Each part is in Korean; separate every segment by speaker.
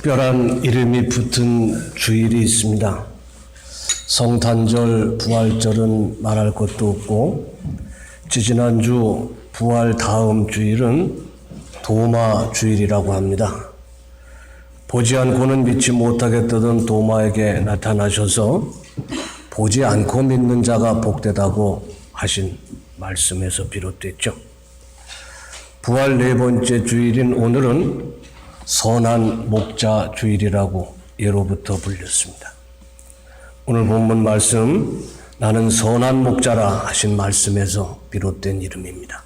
Speaker 1: 특별한 이름이 붙은 주일이 있습니다. 성탄절, 부활절은 말할 것도 없고, 지지난주 부활 다음 주일은 도마 주일이라고 합니다. 보지 않고는 믿지 못하겠다던 도마에게 나타나셔서 보지 않고 믿는 자가 복되다고 하신 말씀에서 비롯됐죠. 부활 네 번째 주일인 오늘은 선한 목자 주일이라고 예로부터 불렸습니다. 오늘 본문 말씀 나는 선한 목자라 하신 말씀에서 비롯된 이름입니다.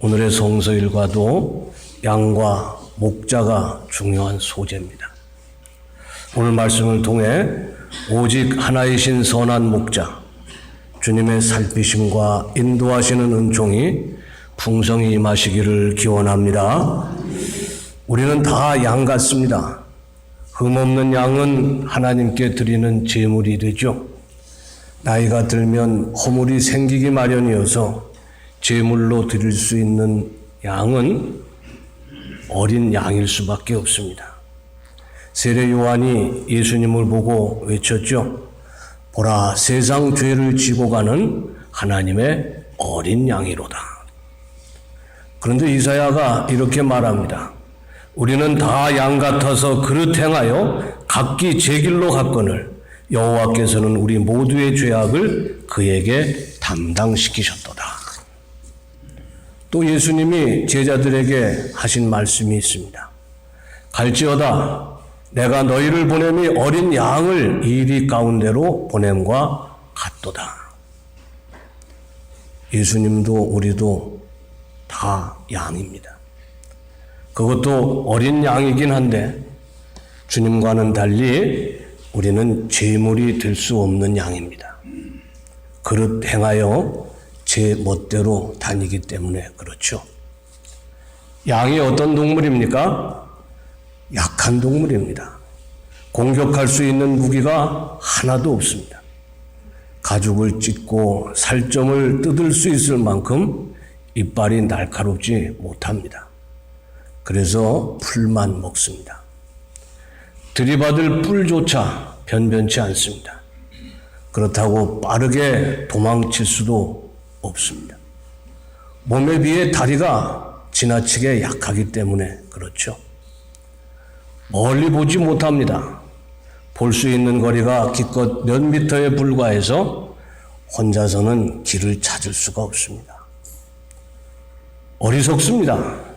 Speaker 1: 오늘의 성서 일과도 양과 목자가 중요한 소재입니다. 오늘 말씀을 통해 오직 하나이신 선한 목자, 주님의 살피심과 인도하시는 은총이 풍성히 임하시기를 기원합니다. 우리는 다 양 같습니다. 흠 없는 양은 하나님께 드리는 제물이 되죠. 나이가 들면 허물이 생기기 마련이어서 제물로 드릴 수 있는 양은 어린 양일 수밖에 없습니다. 세례 요한이 예수님을 보고 외쳤죠. 보라, 세상 죄를 지고 가는 하나님의 어린 양이로다. 그런데 이사야가 이렇게 말합니다. 우리는 다 양 같아서 그릇 행하여 각기 제 길로 갔거늘 여호와께서는 우리 모두의 죄악을 그에게 담당시키셨도다. 또 예수님이 제자들에게 하신 말씀이 있습니다. 갈지어다 내가 너희를 보냄이 어린 양을 이리 가운데로 보냄과 같도다. 예수님도 우리도 다 양입니다. 그것도 어린 양이긴 한데 주님과는 달리 우리는 재물이 될 수 없는 양입니다. 그릇 행하여 제 멋대로 다니기 때문에 그렇죠. 양이 어떤 동물입니까? 약한 동물입니다. 공격할 수 있는 무기가 하나도 없습니다. 가죽을 찢고 살점을 뜯을 수 있을 만큼 이빨이 날카롭지 못합니다. 그래서 풀만 먹습니다. 들이받을 뿔조차 변변치 않습니다. 그렇다고 빠르게 도망칠 수도 없습니다. 몸에 비해 다리가 지나치게 약하기 때문에 그렇죠. 멀리 보지 못합니다. 볼 수 있는 거리가 기껏 몇 미터에 불과해서 혼자서는 길을 찾을 수가 없습니다. 어리석습니다.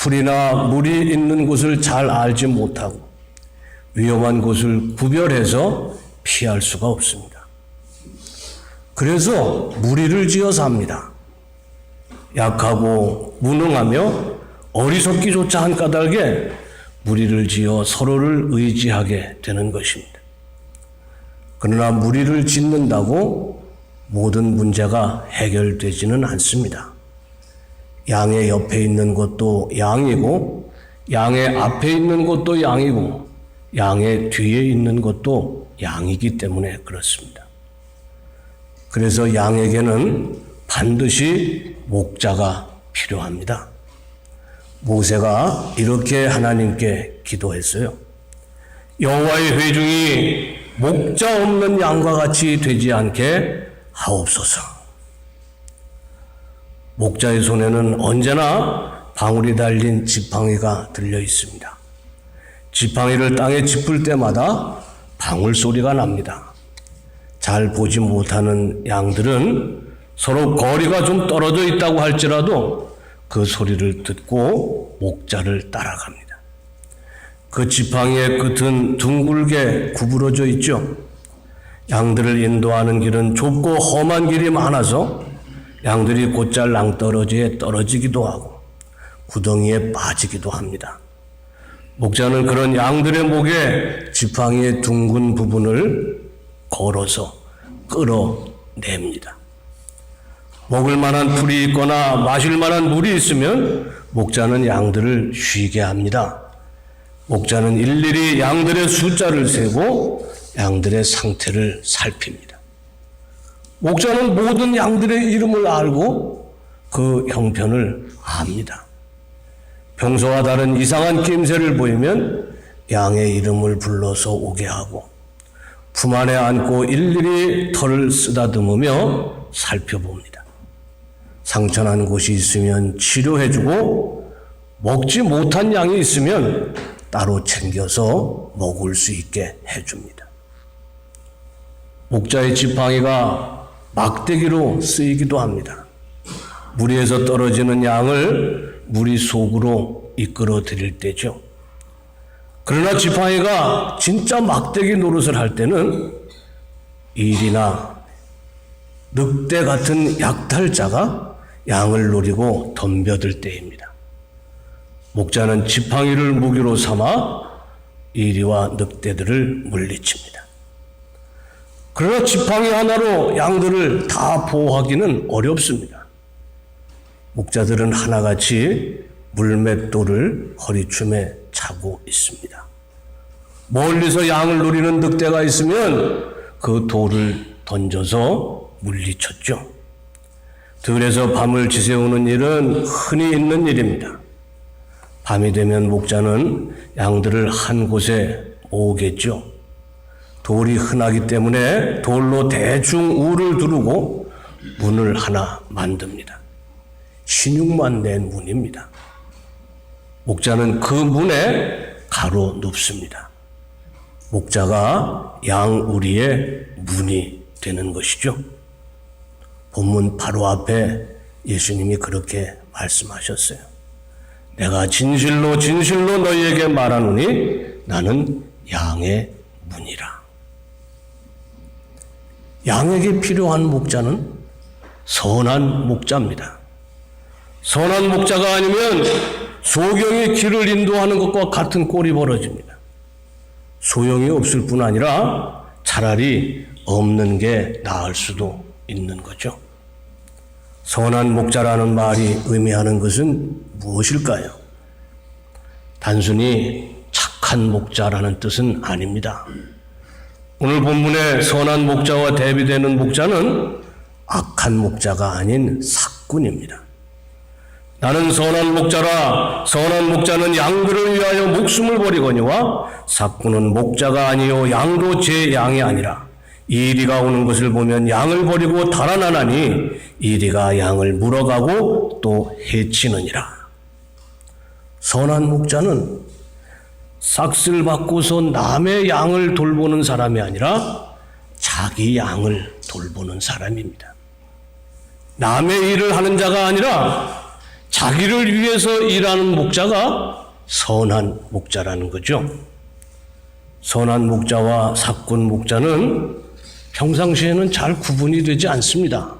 Speaker 1: 풀이나 물이 있는 곳을 잘 알지 못하고 위험한 곳을 구별해서 피할 수가 없습니다. 그래서 무리를 지어 삽니다. 약하고 무능하며 어리석기조차 한 까닭에 무리를 지어 서로를 의지하게 되는 것입니다. 그러나 무리를 짓는다고 모든 문제가 해결되지는 않습니다. 양의 옆에 있는 것도 양이고, 양의 앞에 있는 것도 양이고, 양의 뒤에 있는 것도 양이기 때문에 그렇습니다. 그래서 양에게는 반드시 목자가 필요합니다. 모세가 이렇게 하나님께 기도했어요. 여호와의 회중이 목자 없는 양과 같이 되지 않게 하옵소서. 목자의 손에는 언제나 방울이 달린 지팡이가 들려 있습니다. 지팡이를 땅에 짚을 때마다 방울 소리가 납니다. 잘 보지 못하는 양들은 서로 거리가 좀 떨어져 있다고 할지라도 그 소리를 듣고 목자를 따라갑니다. 그 지팡이의 끝은 둥글게 구부러져 있죠. 양들을 인도하는 길은 좁고 험한 길이 많아서 양들이 곧잘 낭떠러지에 떨어지기도 하고 구덩이에 빠지기도 합니다. 목자는 그런 양들의 목에 지팡이의 둥근 부분을 걸어서 끌어냅니다. 먹을 만한 풀이 있거나 마실 만한 물이 있으면 목자는 양들을 쉬게 합니다. 목자는 일일이 양들의 숫자를 세고 양들의 상태를 살핍니다. 목자는 모든 양들의 이름을 알고 그 형편을 압니다. 평소와 다른 이상한 낌새를 보이면 양의 이름을 불러서 오게 하고 품 안에 안고 일일이 털을 쓰다듬으며 살펴봅니다. 상처난 곳이 있으면 치료해주고 먹지 못한 양이 있으면 따로 챙겨서 먹을 수 있게 해줍니다. 목자의 지팡이가 막대기로 쓰이기도 합니다. 무리에서 떨어지는 양을 무리 속으로 이끌어 드릴 때죠. 그러나 지팡이가 진짜 막대기 노릇을 할 때는 일이나 늑대 같은 약탈자가 양을 노리고 덤벼들 때입니다. 목자는 지팡이를 무기로 삼아 이리와 늑대들을 물리칩니다. 그러나 지팡이 하나로 양들을 다 보호하기는 어렵습니다. 목자들은 하나같이 물맷돌을 허리춤에 차고 있습니다. 멀리서 양을 노리는 늑대가 있으면 그 돌을 던져서 물리쳤죠. 들에서 밤을 지새우는 일은 흔히 있는 일입니다. 밤이 되면 목자는 양들을 한 곳에 모으겠죠. 돌이 흔하기 때문에 돌로 대충 우를 두르고 문을 하나 만듭니다. 신육만 낸 문입니다. 목자는 그 문에 가로 눕습니다. 목자가 양우리의 문이 되는 것이죠. 본문 바로 앞에 예수님이 그렇게 말씀하셨어요. 내가 진실로 진실로 너희에게 말하노니 나는 양의 문이라. 양에게 필요한 목자는 선한 목자입니다. 선한 목자가 아니면 소경이 길을 인도하는 것과 같은 꼴이 벌어집니다. 소용이 없을 뿐 아니라 차라리 없는 게 나을 수도 있는 거죠. 선한 목자라는 말이 의미하는 것은 무엇일까요? 단순히 착한 목자라는 뜻은 아닙니다. 오늘 본문의 선한 목자와 대비되는 목자는 악한 목자가 아닌 사꾼입니다. 나는 선한 목자라 선한 목자는 양들을 위하여 목숨을 버리거니와 사꾼은 목자가 아니요 양도 제 양이 아니라 이리가 오는 것을 보면 양을 버리고 달아나나니 이리가 양을 물어가고 또 해치느니라. 선한 목자는 삭슬 받고서 남의 양을 돌보는 사람이 아니라 자기 양을 돌보는 사람입니다. 남의 일을 하는 자가 아니라 자기를 위해서 일하는 목자가 선한 목자라는 거죠. 선한 목자와 사꾼 목자는 평상시에는 잘 구분이 되지 않습니다.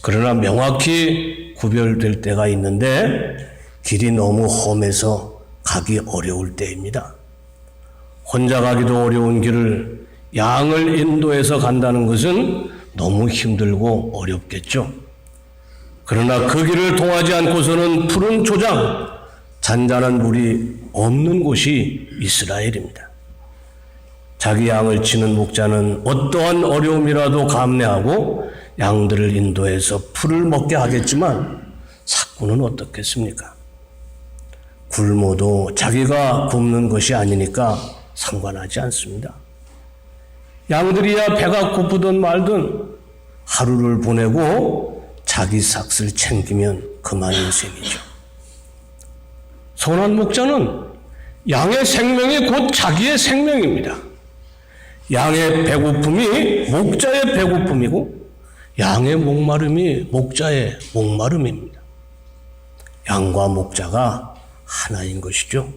Speaker 1: 그러나 명확히 구별될 때가 있는데 길이 너무 험해서 가기 어려울 때입니다. 혼자 가기도 어려운 길을 양을 인도해서 간다는 것은 너무 힘들고 어렵겠죠. 그러나 그 길을 통하지 않고서는 푸른 초장, 잔잔한 물이 없는 곳이 이스라엘입니다. 자기 양을 치는 목자는 어떠한 어려움이라도 감내하고 양들을 인도해서 풀을 먹게 하겠지만 사꾼은 어떻겠습니까? 굶어도 자기가 굶는 것이 아니니까 상관하지 않습니다. 양들이야 배가 고프든 말든 하루를 보내고 자기 삭을 챙기면 그만인 셈이죠. 선한 목자는 양의 생명이 곧 자기의 생명입니다. 양의 배고픔이 목자의 배고픔이고 양의 목마름이 목자의 목마름입니다. 양과 목자가 하나인 것이죠.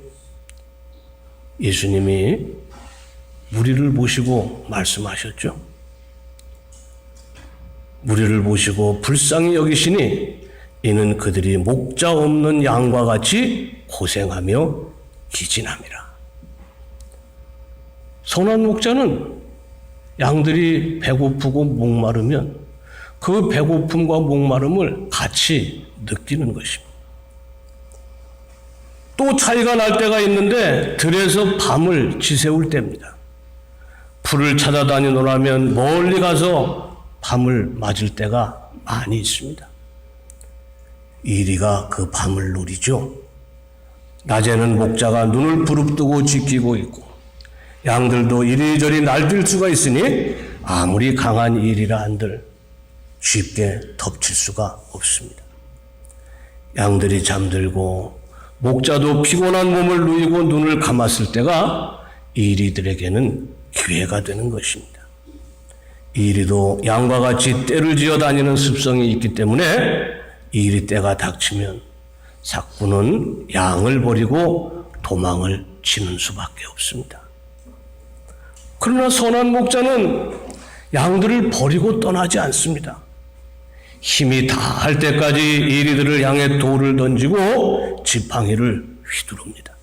Speaker 1: 예수님이 무리를 보시고 말씀하셨죠. 무리를 보시고 불쌍히 여기시니 이는 그들이 목자 없는 양과 같이 고생하며 기진함이라. 선한 목자는 양들이 배고프고 목마르면 그 배고픔과 목마름을 같이 느끼는 것입니다. 또 차이가 날 때가 있는데 들에서 밤을 지새울 때입니다. 풀을 찾아다니노라면 멀리 가서 밤을 맞을 때가 많이 있습니다. 이리가 그 밤을 노리죠. 낮에는 목자가 눈을 부릅뜨고 지키고 있고 양들도 이리저리 날뛸 수가 있으니 아무리 강한 일이라 한들 쉽게 덮칠 수가 없습니다. 양들이 잠들고 목자도 피곤한 몸을 누이고 눈을 감았을 때가 이리들에게는 기회가 되는 것입니다. 이리도 양과 같이 때를 지어 다니는 습성이 있기 때문에 이리 때가 닥치면 사꾼은 양을 버리고 도망을 치는 수밖에 없습니다. 그러나 선한 목자는 양들을 버리고 떠나지 않습니다. 힘이 다 할 때까지 이리들을 향해 돌을 던지고 지팡이를 휘두릅니다.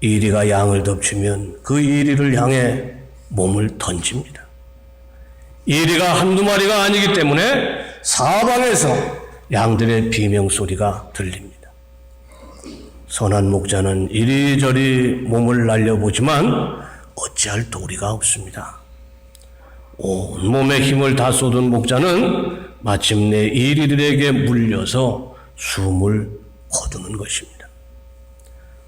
Speaker 1: 이리가 양을 덮치면 그 이리를 향해 몸을 던집니다. 이리가 한두 마리가 아니기 때문에 사방에서 양들의 비명 소리가 들립니다. 선한 목자는 이리저리 몸을 날려보지만 어찌할 도리가 없습니다. 온 몸에 힘을 다 쏟은 목자는 마침내 이리들에게 물려서 숨을 거두는 것입니다.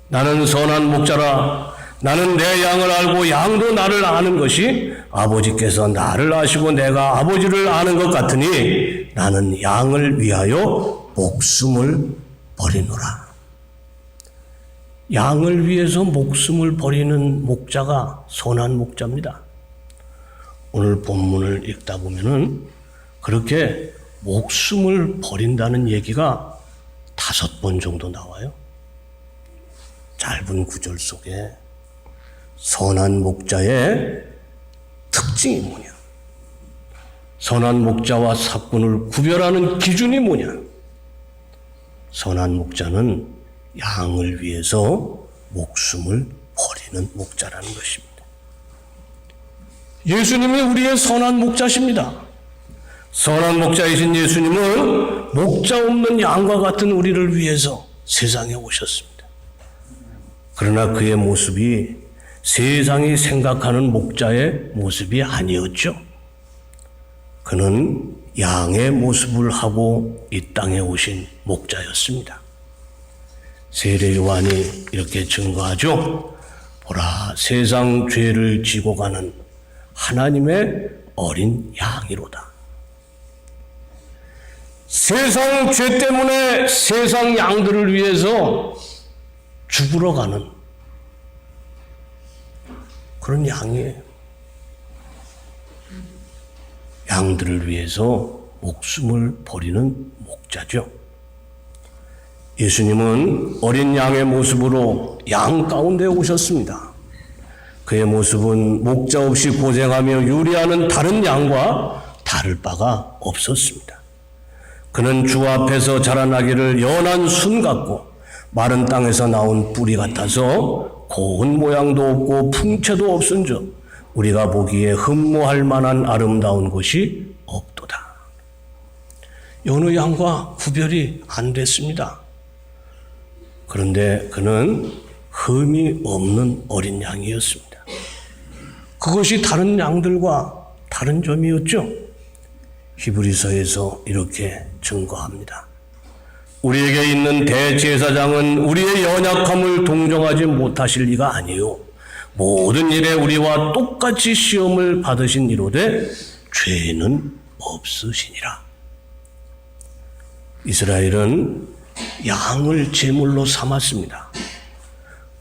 Speaker 1: 나는 선한 목자라 나는 내 양을 알고 양도 나를 아는 것이 아버지께서 나를 아시고 내가 아버지를 아는 것 같으니 나는 양을 위하여 목숨을 버리노라. 양을 위해서 목숨을 버리는 목자가 선한 목자입니다. 오늘 본문을 읽다 보면은 그렇게 목숨을 버린다는 얘기가 다섯 번 정도 나와요. 짧은 구절 속에 선한 목자의 특징이 뭐냐? 선한 목자와 사꾼을 구별하는 기준이 뭐냐? 선한 목자는 양을 위해서 목숨을 버리는 목자라는 것입니다. 예수님이 우리의 선한 목자십니다. 선한 목자이신 예수님은 목자 없는 양과 같은 우리를 위해서 세상에 오셨습니다. 그러나 그의 모습이 세상이 생각하는 목자의 모습이 아니었죠. 그는 양의 모습을 하고 이 땅에 오신 목자였습니다. 세례 요한이 이렇게 증거하죠. 보라, 세상 죄를 지고 가는 하나님의 어린 양이로다. 세상 죄 때문에 세상 양들을 위해서 죽으러 가는 그런 양이에요. 양들을 위해서 목숨을 버리는 목자죠. 예수님은 어린 양의 모습으로 양 가운데 오셨습니다. 그의 모습은 목자 없이 고생하며 유리하는 다른 양과 다를 바가 없었습니다. 그는 주 앞에서 자라나기를 연한 순 같고 마른 땅에서 나온 뿌리 같아서 고운 모양도 없고 풍채도 없은즉 우리가 보기에 흠모할 만한 아름다운 것이 없도다. 여느 양과 구별이 안 됐습니다. 그런데 그는 흠이 없는 어린 양이었습니다. 그것이 다른 양들과 다른 점이었죠. 히브리서에서 이렇게 증거합니다. 우리에게 있는 대제사장은 우리의 연약함을 동정하지 못하실 리가 아니요 모든 일에 우리와 똑같이 시험을 받으신 이로되 죄는 없으시니라. 이스라엘은 양을 제물로 삼았습니다.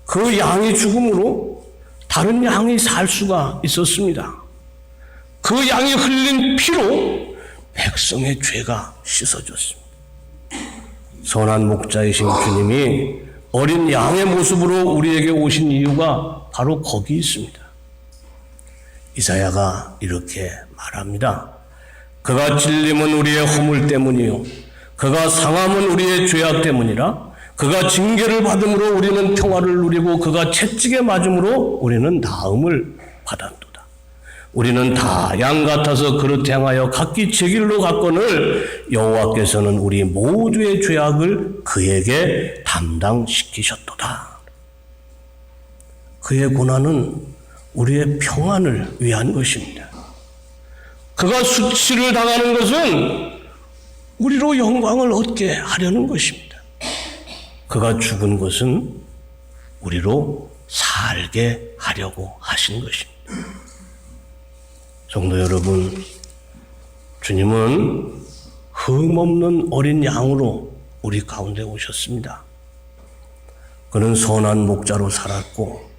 Speaker 1: 그 양이 죽음으로 다른 양이 살 수가 있었습니다. 그 양이 흘린 피로 백성의 죄가 씻어졌습니다. 선한 목자이신 주님이 어린 양의 모습으로 우리에게 오신 이유가 바로 거기 있습니다. 이사야가 이렇게 말합니다. 그가 찔림은 우리의 허물 때문이요. 그가 상함은 우리의 죄악 때문이라. 그가 징계를 받음으로 우리는 평화를 누리고 그가 채찍에 맞음으로 우리는 나음을 받았도다. 우리는 다 양 같아서 그릇 향하여 각기 제 길로 갔거늘 여호와께서는 우리 모두의 죄악을 그에게 담당시키셨도다. 그의 고난은 우리의 평안을 위한 것입니다. 그가 수치를 당하는 것은 우리로 영광을 얻게 하려는 것입니다. 그가 죽은 것은 우리로 살게 하려고 하신 것입니다. 성도 여러분, 주님은 흠없는 어린 양으로 우리 가운데 오셨습니다. 그는 선한 목자로 살았고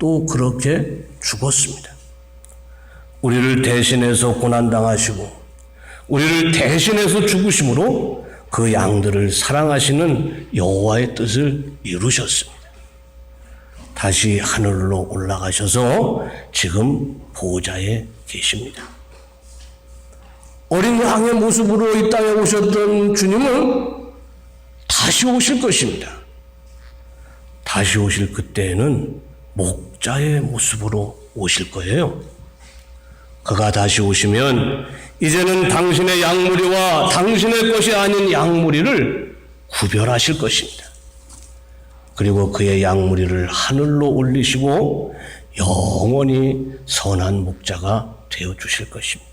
Speaker 1: 또 그렇게 죽었습니다. 우리를 대신해서 고난당하시고 우리를 대신해서 죽으심으로 그 양들을 사랑하시는 여호와의 뜻을 이루셨습니다. 다시 하늘로 올라가셔서 지금 보좌에 계십니다. 어린 양의 모습으로 이 땅에 오셨던 주님은 다시 오실 것입니다. 다시 오실 그때에는 목자의 모습으로 오실 거예요. 그가 다시 오시면 이제는 당신의 양무리와 당신의 것이 아닌 양무리를 구별하실 것입니다. 그리고 그의 양무리를 하늘로 올리시고 영원히 선한 목자가 되어 주실 것입니다.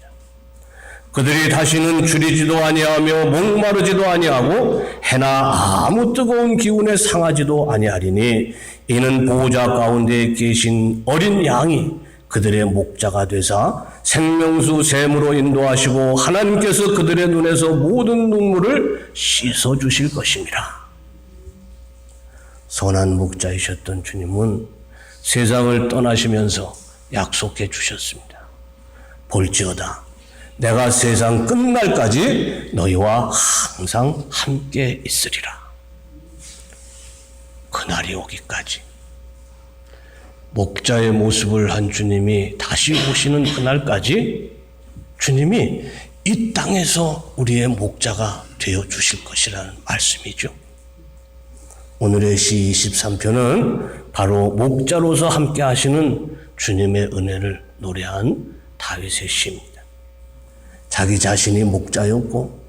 Speaker 1: 그들이 다시는 줄이지도 아니하며 목마르지도 아니하고 해나 아무 뜨거운 기운에 상하지도 아니하리니 이는 보호자 가운데 계신 어린 양이 그들의 목자가 되사 생명수 샘으로 인도하시고 하나님께서 그들의 눈에서 모든 눈물을 씻어 주실 것입니다. 선한 목자이셨던 주님은 세상을 떠나시면서 약속해 주셨습니다. 볼지어다. 내가 세상 끝날까지 너희와 항상 함께 있으리라. 그날이 오기까지. 목자의 모습을 한 주님이 다시 오시는 그날까지 주님이 이 땅에서 우리의 목자가 되어 주실 것이라는 말씀이죠. 오늘의 시 23편은 바로 목자로서 함께 하시는 주님의 은혜를 노래한 다윗의 시입니다. 자기 자신이 목자였고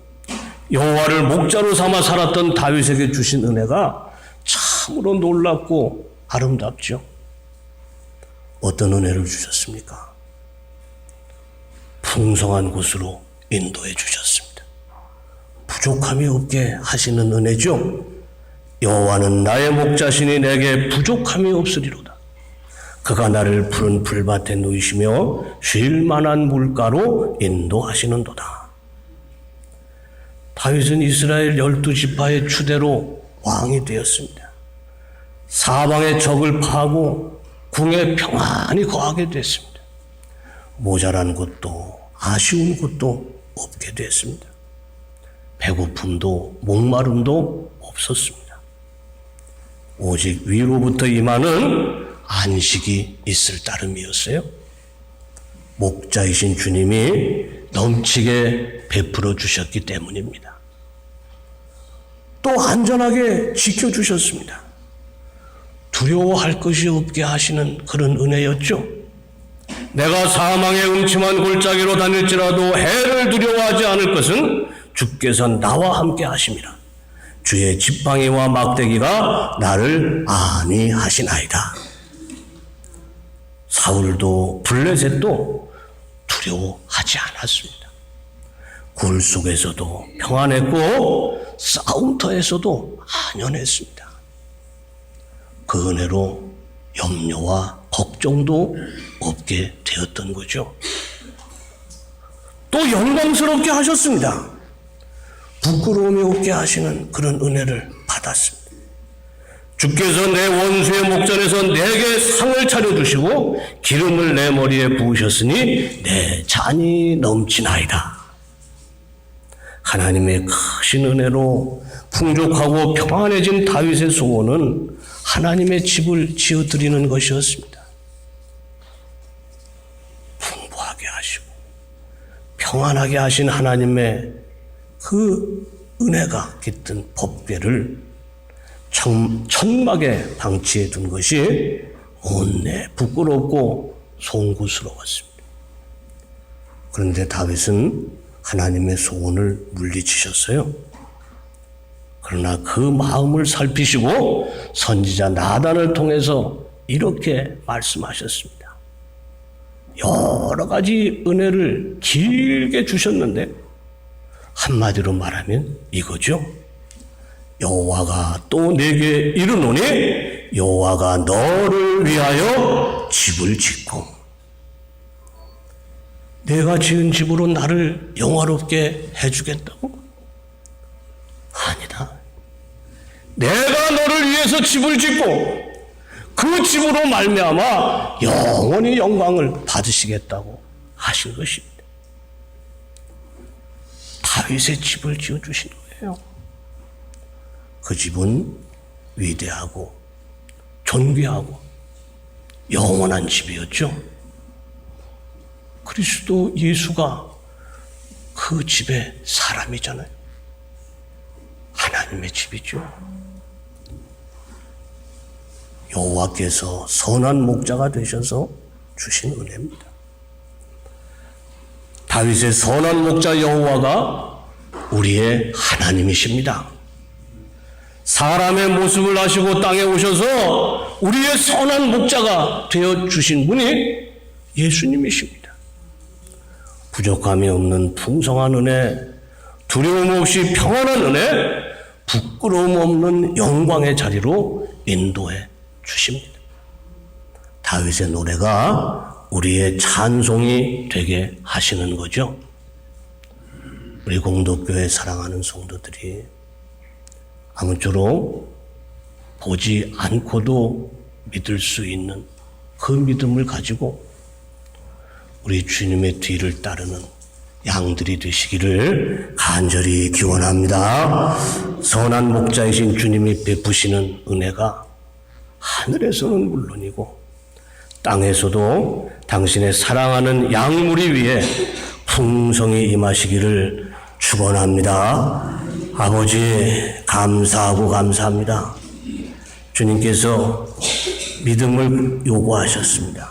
Speaker 1: 여호와를 목자로 삼아 살았던 다윗에게 주신 은혜가 참으로 놀랍고 아름답죠. 어떤 은혜를 주셨습니까? 풍성한 곳으로 인도해 주셨습니다. 부족함이 없게 하시는 은혜죠. 여호와는 나의 목자시니 내게 부족함이 없으리로다. 그가 나를 푸른 풀밭에 누이시며 쉴 만한 물가로 인도하시는도다. 다윗은 이스라엘 열두 지파의 추대로 왕이 되었습니다. 사방의 적을 파고 궁에 평안히 거하게 됐습니다. 모자란 것도 아쉬운 것도 없게 됐습니다. 배고픔도 목마름도 없었습니다. 오직 위로부터 임하는 안식이 있을 따름이었어요. 목자이신 주님이 넘치게 베풀어 주셨기 때문입니다. 또 안전하게 지켜주셨습니다. 두려워할 것이 없게 하시는 그런 은혜였죠. 내가 사망의 음침한 골짜기로 다닐지라도 해를 두려워하지 않을 것은 주께서 나와 함께 하심이라. 주의 지팡이와 막대기가 나를 안위하시나이다. 사울도 블레셋도 두려워하지 않았습니다. 굴 속에서도 평안했고 싸움터에서도 안연했습니다. 그 은혜로 염려와 걱정도 없게 되었던 거죠. 또 영광스럽게 하셨습니다. 부끄러움이 없게 하시는 그런 은혜를 받았습니다. 주께서 내 원수의 목전에서 내게 상을 차려주시고 기름을 내 머리에 부으셨으니 내 잔이 넘치나이다. 하나님의 크신 은혜로 풍족하고 평안해진 다윗의 소원은 하나님의 집을 지어드리는 것이었습니다. 풍부하게 하시고 평안하게 하신 하나님의 그 은혜가 깃든 법궤를 천, 천막에 방치해 둔 것이 온내 부끄럽고 송구스러웠습니다. 그런데 다윗은 하나님의 소원을 물리치셨어요. 그러나 그 마음을 살피시고 선지자 나단을 통해서 이렇게 말씀하셨습니다. 여러 가지 은혜를 길게 주셨는데 한마디로 말하면 이거죠. 여호와가 또 내게 이르노니 여호와가 너를 위하여 집을 짓고 내가 지은 집으로 나를 영화롭게 해주겠다고? 아니다. 내가 너를 위해서 집을 짓고 그 집으로 말미암아 영원히 영광을 받으시겠다고 하신 것입니다. 다윗의 집을 지어 주신 거예요. 그 집은 위대하고 존귀하고 영원한 집이었죠. 그리스도 예수가 그 집의 사람이잖아요. 하나님의 집이죠. 여호와께서 선한 목자가 되셔서 주신 은혜입니다. 다윗의 선한 목자 여호와가 우리의 하나님이십니다. 사람의 모습을 하시고 땅에 오셔서 우리의 선한 목자가 되어 주신 분이 예수님이십니다. 부족함이 없는 풍성한 은혜, 두려움 없이 평안한 은혜, 부끄러움 없는 영광의 자리로 인도해 주십니다. 다윗의 노래가 우리의 찬송이 되게 하시는 거죠. 우리 공덕교회 사랑하는 성도들이 아무쪼록 보지 않고도 믿을 수 있는 그 믿음을 가지고 우리 주님의 뒤를 따르는 양들이 되시기를 간절히 기원합니다. 선한 목자이신 주님이 베푸시는 은혜가 하늘에서는 물론이고 땅에서도 당신의 사랑하는 양무리 위에 풍성히 임하시기를 축원합니다. 아버지 감사하고 감사합니다. 주님께서 믿음을 요구하셨습니다.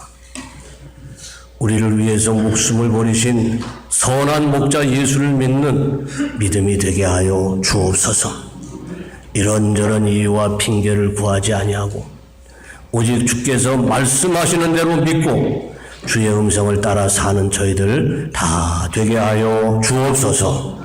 Speaker 1: 우리를 위해서 목숨을 버리신 선한 목자 예수를 믿는 믿음이 되게 하여 주옵소서. 이런저런 이유와 핑계를 구하지 아니하고 오직 주께서 말씀하시는 대로 믿고 주의 음성을 따라 사는 저희들 다 되게 하여 주옵소서.